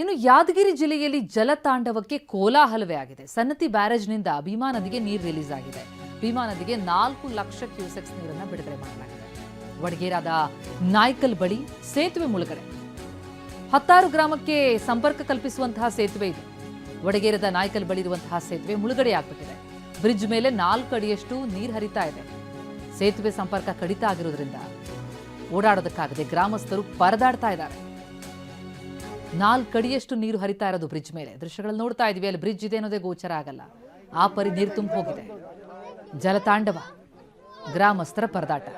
ಇನ್ನು ಯಾದಗಿರಿ ಜಿಲ್ಲೆಯಲ್ಲಿ ಜಲತಾಂಡವಕ್ಕೆ ಕೋಲಾಹಲವೇ ಆಗಿದೆ. ಸನ್ನತಿ ಬ್ಯಾರೇಜ್ನಿಂದ ಭೀಮಾ ನದಿಗೆ ನೀರು ರಿಲೀಸ್ ಆಗಿದೆ. ಭೀಮಾ ನದಿಗೆ ನಾಲ್ಕು ಲಕ್ಷ ಕ್ಯೂಸೆಕ್ಸ್ ನೀರನ್ನು ಬಿಡುಗಡೆ ಮಾಡಲಾಗಿದೆ. ವಡಗೇರಾದ ನಾಯ್ಕಲ್ ಬಳಿ ಸೇತುವೆ ಮುಳುಗಡೆ. ಹತ್ತಾರು ಗ್ರಾಮಕ್ಕೆ ಸಂಪರ್ಕ ಕಲ್ಪಿಸುವಂತಹ ಸೇತುವೆ ಇದು. ವಡಗೇರದ ನಾಯ್ಕಲ್ ಬಳಿ ಇರುವಂತಹ ಸೇತುವೆ ಮುಳುಗಡೆ ಆಗ್ಬಿಟ್ಟಿದೆ. ಬ್ರಿಡ್ಜ್ ಮೇಲೆ ನಾಲ್ಕು ಅಡಿಯಷ್ಟು ನೀರು ಹರಿತಾ ಇದೆ. ಸೇತುವೆ ಸಂಪರ್ಕ ಕಡಿತ ಆಗಿರೋದ್ರಿಂದ ಓಡಾಡೋದಕ್ಕಾಗದೆ ಗ್ರಾಮಸ್ಥರು ಪರದಾಡ್ತಾ ಇದ್ದಾರೆ. ನಾಲ್ಕು ಅಡಿಯಷ್ಟು ನೀರು ಹರಿತಾ ಇರೋದು ಬ್ರಿಡ್ಜ್ ಮೇಲೆ. ದೃಶ್ಯಗಳಲ್ಲಿ ನೋಡ್ತಾ ಇದ್ವಿ, ಅಲ್ಲಿ ಬ್ರಿಡ್ಜ್ ಇದೆ ಅನ್ನೋದೇ ಗೋಚರ ಆಗಲ್ಲ. ಆ ಪರಿ ನೀರು ತುಂಬ ಹೋಗಿದೆ ಜಲತಾಂಡವ, ಗ್ರಾಮಸ್ಥರ ಪರದಾಟ.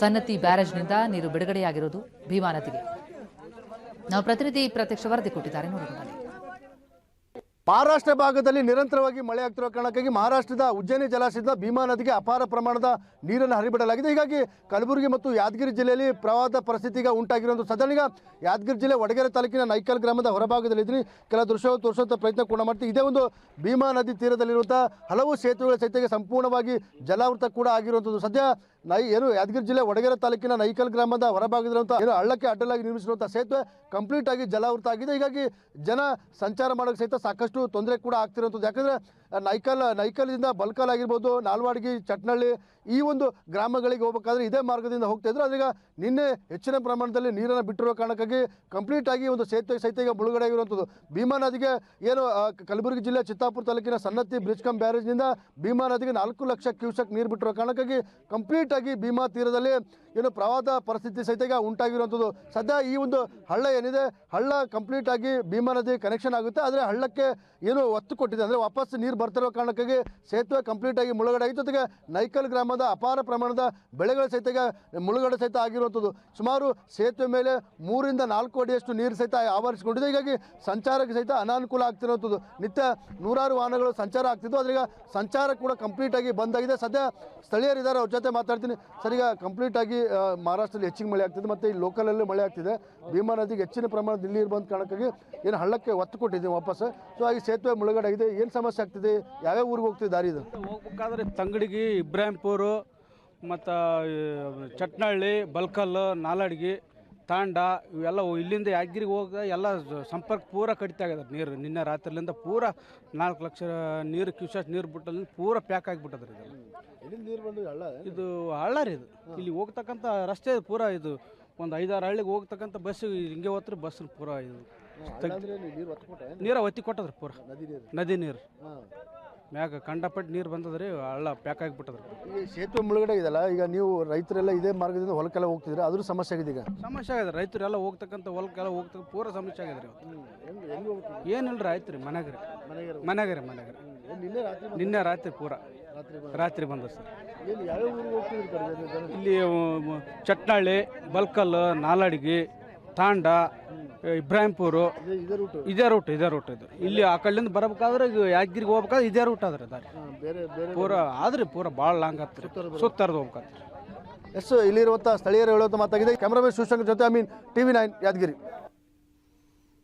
ಸನ್ನತಿ ಬ್ಯಾರೇಜ್ನಿಂದ ನೀರು ಬಿಡುಗಡೆಯಾಗಿರೋದು ಭೀಮಾ ನದಿಗೆ. ನಾವು ಪ್ರತಿನಿಧಿ ಪ್ರತ್ಯಕ್ಷ ವರದಿ ಕೊಟ್ಟಿದ್ದಾರೆ, ನೋಡೋಣ. ಮಹಾರಾಷ್ಟ್ರ ಭಾಗದಲ್ಲಿ ನಿರಂತರವಾಗಿ ಮಳೆ ಆಗ್ತಿರುವ ಕಾರಣಕ್ಕಾಗಿ ಮಹಾರಾಷ್ಟ್ರದ ಉಜ್ಜಯಿನಿ ಜಲಾಶಯದ ಭೀಮಾ ನದಿಗೆ ಅಪಾರ ಪ್ರಮಾಣದ ನೀರನ್ನು ಹರಿಬಿಡಲಾಗಿದೆ. ಹೀಗಾಗಿ ಕಲಬುರಗಿ ಮತ್ತು ಯಾದಗಿರಿ ಜಿಲ್ಲೆಯಲ್ಲಿ ಪ್ರವಾಹದ ಪರಿಸ್ಥಿತಿಗ ಈಗ ಈಗ ಯಾದಗಿರಿ ಜಿಲ್ಲೆ ವಡಗೇರೆ ತಾಲೂಕಿನ ನೈಕಲ್ ಗ್ರಾಮದ ಹೊರಭಾಗದಲ್ಲಿ ಇದ್ದೀನಿ. ಕೆಲ ದೃಶ್ಯ ತೋರಿಸುವಂಥ ಪ್ರಯತ್ನ ಕೂಡ ಮಾಡ್ತೀವಿ. ಇದೇ ಒಂದು ಭೀಮಾ ನದಿ ತೀರದಲ್ಲಿರುವಂಥ ಹಲವು ಸೇತುವೆಗಳ ಸಹಿತ ಸಂಪೂರ್ಣವಾಗಿ ಜಲಾವೃತ ಕೂಡ ಆಗಿರುವಂಥದ್ದು. ಸದ್ಯ ನೈ ಏನು ಯಾದಗಿರಿ ಜಿಲ್ಲೆ ವಡಗೇರ ತಾಲೂಕಿನ ನೈಕಲ್ ಗ್ರಾಮದ ಹೊರಭಾಗದಂತ ಏನು ಹಳ್ಳಕ್ಕೆ ಅಡ್ಡಲಾಗಿ ನಿರ್ಮಿಸಿರುವಂಥ ಸೇತುವೆ ಕಂಪ್ಲೀಟ್ ಆಗಿ ಜಲಾವೃತ ಆಗಿದೆ ಹೀಗಾಗಿ ಜನ ಸಂಚಾರ ಮಾಡೋಕ್ಕೆ ಸಹಿತ ಸಾಕಷ್ಟು ತೊಂದರೆ ಕೂಡ ಆಗ್ತಿರುವಂಥದ್ದು. ಯಾಕಂದರೆ ನೈಕಲ್, ನೈಕಲ್ದಿಂದ ಬಲ್ಕಲ್ ಆಗಿರ್ಬೋದು, ನಾಲ್ವಾಡಗಿ, ಚಟ್ನಳ್ಳಿ ಈ ಒಂದು ಗ್ರಾಮಗಳಿಗೆ ಹೋಗಬೇಕಾದ್ರೆ ಇದೇ ಮಾರ್ಗದಿಂದ ಹೋಗ್ತಾ ಇದ್ರು. ಅದೀಗ ನಿನ್ನೆ ಹೆಚ್ಚಿನ ಪ್ರಮಾಣದಲ್ಲಿ ನೀರನ್ನು ಬಿಟ್ಟಿರೋ ಕಾರಣಕ್ಕಾಗಿ ಕಂಪ್ಲೀಟ್ ಆಗಿ ಒಂದು ಸೇತುವೆ ಸಹಿತ ಈಗ ಮುಳುಗಡೆ ಆಗಿರುವಂಥದ್ದು. ಭೀಮಾ ನದಿಗೆ ಏನು ಕಲಬುರಗಿ ಜಿಲ್ಲೆ ಚಿತ್ತಾಪುರ ತಾಲೂಕಿನ ಸನ್ನತಿ ಬ್ರಿಡ್ಜ್ ಕಮ್ ಬ್ಯಾರೇಜ್ನಿಂದ ಭೀಮಾ ನದಿಗೆ ನಾಲ್ಕು ಲಕ್ಷ ಕ್ಯೂಸೆಕ್ ನೀರು ಬಿಟ್ಟಿರೋ ಕಾರಣಕ್ಕಾಗಿ ಕಂಪ್ಲೀಟ್ ಆಗಿ ಭೀಮಾ ತೀರದಲ್ಲಿ ಏನು ಪ್ರವಾಹದ ಪರಿಸ್ಥಿತಿ ಸಹಿತ ಈಗ ಉಂಟಾಗಿರುವಂಥದ್ದು. ಸದ್ಯ ಈ ಒಂದು ಹಳ್ಳ ಏನಿದೆ, ಹಳ್ಳ ಕಂಪ್ಲೀಟ್ ಆಗಿ ಭೀಮಾ ನದಿ ಕನೆಕ್ಷನ್ ಆಗುತ್ತೆ. ಆದರೆ ಹಳ್ಳಕ್ಕೆ ಏನು ಒತ್ತು ಕೊಟ್ಟಿದೆ, ಅಂದರೆ ವಾಪಸ್ ನೀರು ಬರ್ತಿರೋ ಕಾರಣಕ್ಕಾಗಿ ಸೇತುವೆ ಕಂಪ್ಲೀಟ್ ಆಗಿ ಮುಳುಗಡೆ ಆಗಿತ್ತು. ಜೊತೆಗೆ ನೈಕಲ್ ಗ್ರಾಮದ ಅಪಾರ ಪ್ರಮಾಣದ ಬೆಳೆಗಳ ಸಹಿತ ಮುಳುಗಡೆ ಸಹಿತ ಆಗಿರುವಂಥದ್ದು. ಸುಮಾರು ಸೇತುವೆ ಮೇಲೆ ಮೂರಿಂದ ನಾಲ್ಕು ಅಡಿಯಷ್ಟು ನೀರು ಸಹಿತ ಆವರಿಸಿಕೊಂಡಿದೆ. ಹೀಗಾಗಿ ಸಂಚಾರಕ್ಕೆ ಸಹಿತ ಅನಾನುಕೂಲ ಆಗ್ತಿರುವಂಥದ್ದು. ನಿತ್ಯ ನೂರಾರು ವಾಹನಗಳು ಸಂಚಾರ ಆಗ್ತಿದ್ದು. ಅದ್ರೀಗ ಸಂಚಾರ ಕೂಡ ಕಂಪ್ಲೀಟ್ ಆಗಿ ಬಂದ್ ಆಗಿದೆ. ಸದ್ಯ ಸ್ಥಳೀಯರಿದ್ದಾರೆ, ಅವ್ರ ಜೊತೆ ಮಾತಾಡ್ತೀನಿ. ಸರ್, ಈಗ ಕಂಪ್ಲೀಟ್ ಆಗಿ ಮಹಾರಾಷ್ಟ್ರದಲ್ಲಿ ಹೆಚ್ಚಿಗೆ ಮಳೆ ಆಗ್ತಿದೆ. ಮತ್ತು ಈ ಲೋಕಲಲ್ಲೂ ಮಳೆ ಆಗ್ತಿದೆ. ಭೀಮಾ ನದಿಗೆ ಹೆಚ್ಚಿನ ಪ್ರಮಾಣದ ನೀರು ಬಂದ ಕಾರಣಕ್ಕಾಗಿ ಏನು ಹಳ್ಳಕ್ಕೆ ಒತ್ತು ಕೊಟ್ಟಿದ್ದೀವಿ ವಾಪಸ್. ಸೊ ಹಾಗೆ ಸೇತುವೆ ಮುಳುಗಡೆ ಆಗಿದೆ. ಏನು ಸಮಸ್ಯೆ ಆಗ್ತಿದೆ? ಯಾವ್ಯಾವ ಊರಿಗೆ ಹೋಗ್ತಿದೆ ದಾರಿ ಇದು? ಹೋಗ್ಬೇಕಾದ್ರೆ ತಂಗಡಿಗಿ ಇಬ್ರಾಹಿಂಪುರು ಮತ್ತು ಚಟ್ನಳ್ಳಿ ಬಲ್ಕಲ್ ನಾಲಡ್ಗಿ ತಾಂಡ ಇವೆಲ್ಲ ಇಲ್ಲಿಂದ ಯಾದಗಿರಿಗೆ ಹೋಗ ಎಲ್ಲ ಸಂಪರ್ಕ ಪೂರ ಕಡಿತ ಆಗ್ಯದ ನೀರು. ನಿನ್ನೆ ರಾತ್ರಿಲಿಂದ ಪೂರ ನಾಲ್ಕು ಲಕ್ಷ ನೀರು ಕ್ಯೂಸಸ್ ನೀರು ಬಿಟ್ಟಲ್ಲಿ ಪೂರ ಪ್ಯಾಕ್ ಆಗಿಬಿಟ್ಟದ್ರಿ ಇದೆಲ್ಲ. ಎಲ್ಲಿಂದ ನೀರು ಬಂದು ಹಳ್ಳ? ಇದು ಹಳ್ಳ ರೀ ಇದು. ಇಲ್ಲಿ ಹೋಗ್ತಕ್ಕಂಥ ರಸ್ತೆ ಪೂರ ಇದು. ಒಂದು ಐದಾರು ಹಳ್ಳಿಗೆ ಹೋಗ್ತಕ್ಕಂಥ ಬಸ್ ಹಿಂಗೆ ಹೋತ್ರಿ ಬಸ್ ಪೂರ ಇದು. ನೀರು ಒತ್ತು ಕೊಟ್ಟದ್ರಿ ಪೂರ. ನದಿ ನೀರು. ನದಿ ನೀರು. ಹಾಂ. ಮ್ಯಾಗ ಕಂಡಪಟ್ಟು ನೀರು ಬಂದದ್ರಿ ಹಳ್ಳ ಪ್ಯಾಕ್ ಆಗಿಬಿಟ್ಟದ್ರಿ. ಈ ಸೇತುವೆ ಮುಳುಗಡೆ ಇದೆಯಲ್ಲ ಈಗ ನೀವು ರೈತರೆಲ್ಲ ಇದೇ ಮಾರ್ಗದಿಂದ ಹೊಲಕ್ಕೆಲ್ಲ ಹೋಗ್ತಿದ್ರೆ ಅದ್ರ ಸಮಸ್ಯೆ ಆಗಿದೆ ಈಗ ಸಮಸ್ಯೆ ಆಗಿದೆ ರೈತರೆಲ್ಲ ಹೋಗ್ತಕ್ಕಂಥ ಹೊಲಕ್ಕೆಲ್ಲ ಹೋಗ್ತಕ್ಕ ಪೂರ ಸಮಸ್ಯೆ ಆಗಿದೆ ರೀ ಏನಿಲ್ಲ ರೀ ಆಯ್ತು ರೀ. ಮನೆಗೆ ರೀ. ಮನೆಗೆ ರೀ ಮನೆಗೆ ರೀ. ನಿನ್ನೆ ರಾತ್ರಿ ನಿನ್ನೆ ರಾತ್ರಿ ಪೂರ. ರಾತ್ರಿ ಬಂದ ಸರ್. ಯಾವ್ಯಾವ ಊರಿಗೆ ಹೋಗ್ತಿದ್ರಿ? ಇಲ್ಲಿ ಮ, ಚಟ್ನಳ್ಳಿ ಬಲ್ಕಲ್ ನಾಲಡ್ಗಿ ತಾಂಡ ಇಬ್ರಾಹಿಂಪುರು ಇದೇ ರೂಟ್ ಇದೇ. ರೂಟ್ ಇದು ಇಲ್ಲಿ ಆ ಕಡೆಯಿಂದ ಬರಬೇಕಾದ್ರೆ ಯಾದಗಿರಿಗೆ ಹೋಗ್ಬೇಕಾದ್ರೆ ಇದೇ ರೂಟ್ ಆದ್ರೆ ದಾರಿ. ಬೇರೆ ಬೇರೆ ಪೂರ ಆದ್ರೆ ಪೂರ ಭಾಳ ಲಾಂಗ್ ಆಗ್ತದೆ ಸುತ್ತರ್ದು ಹೋಗ್ಬೇಕಾದ್ರೆ. ಎಸ್ ಇಲ್ಲಿರುವಂಥ ಸ್ಥಳೀಯರು ಹೇಳುವಂಥ ಮಾತಾಗಿದೆ. ಕ್ಯಾಮ್ರಾಮನ್ ಶಿವಶಂಕರ್ ಜೊತೆ I mean T V nine Yadgiri.